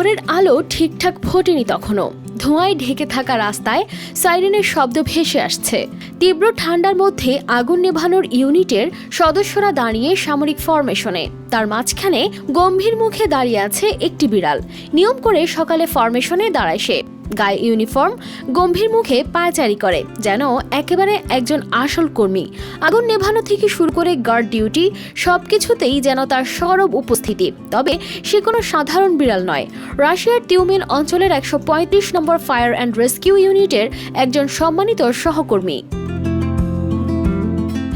ভোরের আলো ঠিকঠাক ফোটেনি তখনও। ধোঁয়ায় ঢেকে থাকা রাস্তায় সাইরেনের শব্দ ভেসে আসছে। তীব্র ঠান্ডার মধ্যে আগুন নেভানোর ইউনিটের সদস্যরা দাঁড়িয়ে সামরিক ফরমেশনে। তার মাঝখানে গম্ভীর মুখে দাঁড়িয়ে আছে একটি বিড়াল। নিয়ম করে সকালে ফরমেশনে দাঁড়ায় সে। গায়ে ইউনিফর্ম, গম্ভীর মুখে পায়চারি করে, যেন একেবারে একজন আসল কর্মী। আগুন নেভানো থেকে শুরু করে গার্ড ডিউটি সব কিছুতেই যেন তার সরব উপস্থিতি। তবে সে কোনো সাধারণ বিড়াল নয়। রাশিয়ার টিউমিন অঞ্চলের একশো পঁয়ত্রিশ নম্বর ফায়ার অ্যান্ড রেস্কিউ ইউনিটের একজন সম্মানিত সহকর্মী।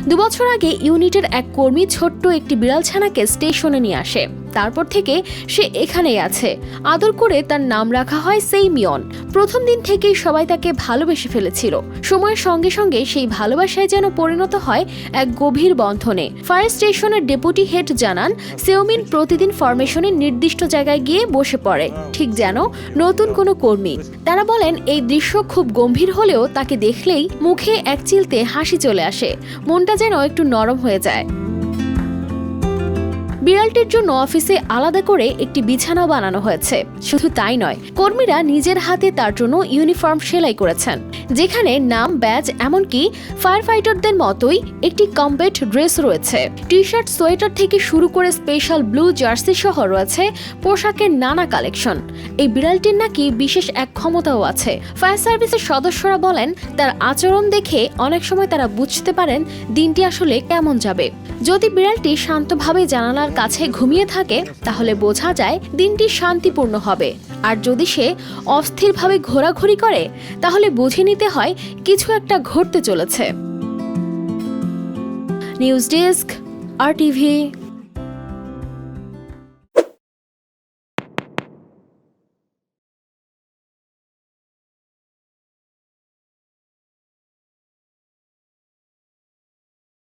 দুবছর আগে ইউনিটের এক কর্মী ছোট্ট একটি বিড়াল ছানাকে স্টেশনে নিয়ে আসে। তারপর থেকে সে এখানেই আছে। আদর করে তার নাম রাখা হয় সেইমিয়ন। প্রথম দিন থেকেই সবাই তাকে ভালোবেসে ফেলেছিল। সময়ের সঙ্গে সঙ্গে সেই ভালোবাসায় যেন পরিণত হয় এক গভীর বন্ধনে। ফায়ার স্টেশনের ডেপুটি হেড জানান, সেওমিন প্রতিদিন ফরমেশনের নির্দিষ্ট জায়গায় গিয়ে বসে পড়ে। ঠিক যেন নতুন কোনো কর্মী। তারা বলেন, এই দৃশ্য খুব গম্ভীর হলেও তাকে দেখলেই মুখে এক চিলতে হাসি চলে আসে। মনটা যেন একটু নরম হয়ে যায়। বিড়ালটির জন্য অফিসে আলাদা করে একটি বিছানা বানানো হয়েছে। শুধু তাই নয়, কর্মীরা নিজের হাতে তার জন্য ইউনিফর্ম সেলাই করেছেন, যেখানে নাম, ব্যাজ, এমনকি ফায়ার ফাইটারদের মতোই একটি কমবেট ড্রেস রয়েছে। টি শার্ট সোয়েটার থেকে শুরু করে স্পেশাল ব্লু জার্সি সহ রয়েছে পোশাকের নানা কালেকশন। এই বিড়ালটির নাকি বিশেষ এক ক্ষমতাও আছে। ফায়ার সার্ভিসের সদস্যরা বলেন, তার আচরণ দেখে অনেক সময় তারা বুঝতে পারেন দিনটি আসলে কেমন যাবে। যদি বিড়ালটি শান্তভাবে জানালার কাছে ঘুমিয়ে থাকে, তাহলে বোঝা যায় দিনটি শান্তিপূর্ণ হবে। আর যদি সে অস্থিরভাবে ঘোরাঘুরি করে, তাহলে বুঝে নিতে হয় কিছু একটা ঘটতে চলেছে। News desk, R TV.